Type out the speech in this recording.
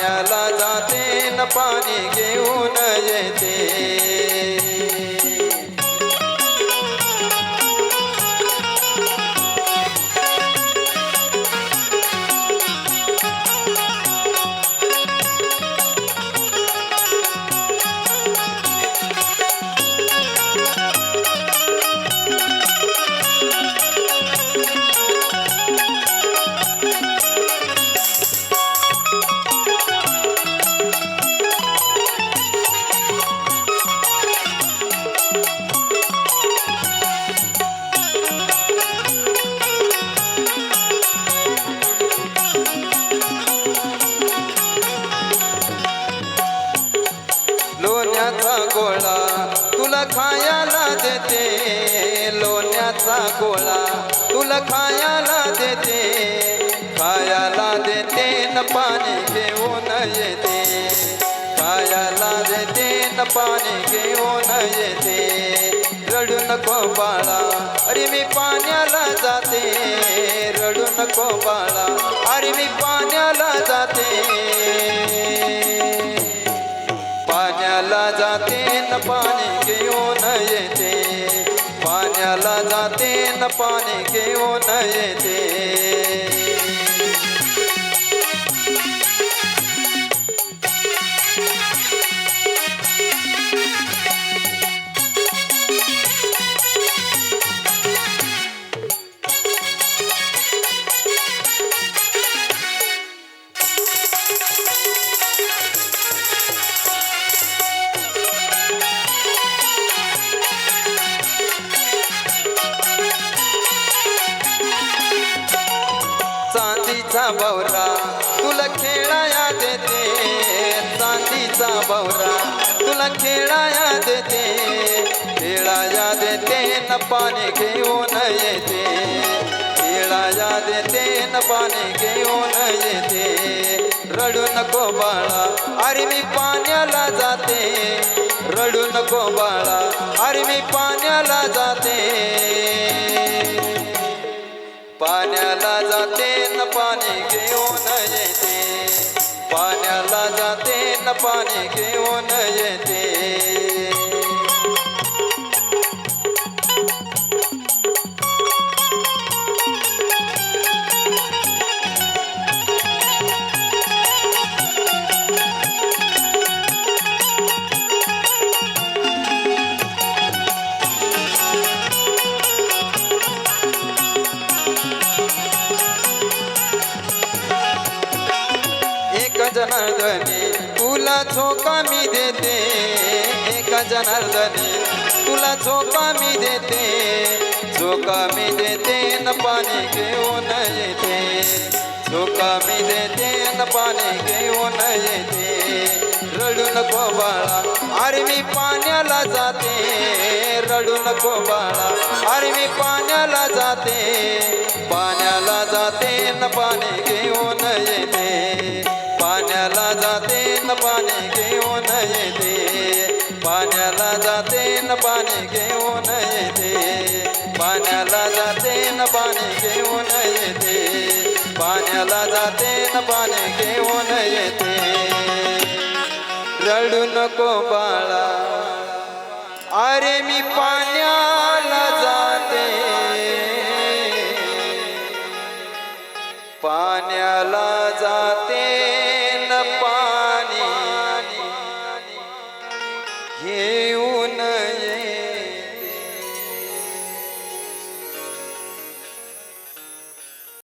पाण्याला जाते न पाणी घेऊन येते. लोण्याचा गोळा. तुला खायला देते लोण्याचा गोळा. तुला खायला देते खायला देते न पाणी घेऊन येते. खायला देते न पाणी घेऊन येते. रडू नको बाळा अरे मी पाण्याला जाते. रडू नको बाळा अरे मी पाण्याला जाते. पाण्याला जाते न पाणी घेऊन येते. पाण्याला जाते न पाणी घेऊन येते. चांदीचा बवरा तुला खेळाया देते. चांदीचा बवरा तुला खेळाया देते. खेळाया देते न पाणी घेऊन येते. खेळाया देते न पाणी घेऊन येते. रडू नको बाळा अरे मी पाण्याला जाते. रडू नको बाळा अरे मी पाण्याला जाते. पाण्याला जाते न पाणी घेऊन येते. पाण्याला जाते न पाणी घेऊन येते. जनार्दनी तुला झोका मी देते. एक जनार्दनी तुला झोका मी देते. झोका मी देते न पाणी घेऊन येते. झोका मी देते न पाणी घेऊन येते. रडू नको बाळा अरे मी पाण्याला जाते. रडू नको बाळा अरे मी पाण्याला जाते. पाण्याला जाते न पाणी घेऊन येते. पाण्याला जाते न पाणी घेऊन येते. पाण्याला जाते न पाणी घेऊन येते. पाण्याला जाते न पाणी घेऊन येते. पाण्याला जाते न पाणी घेऊन येते. रडू नको बाळा. अरे मी पाण्याला न पाणी घेऊन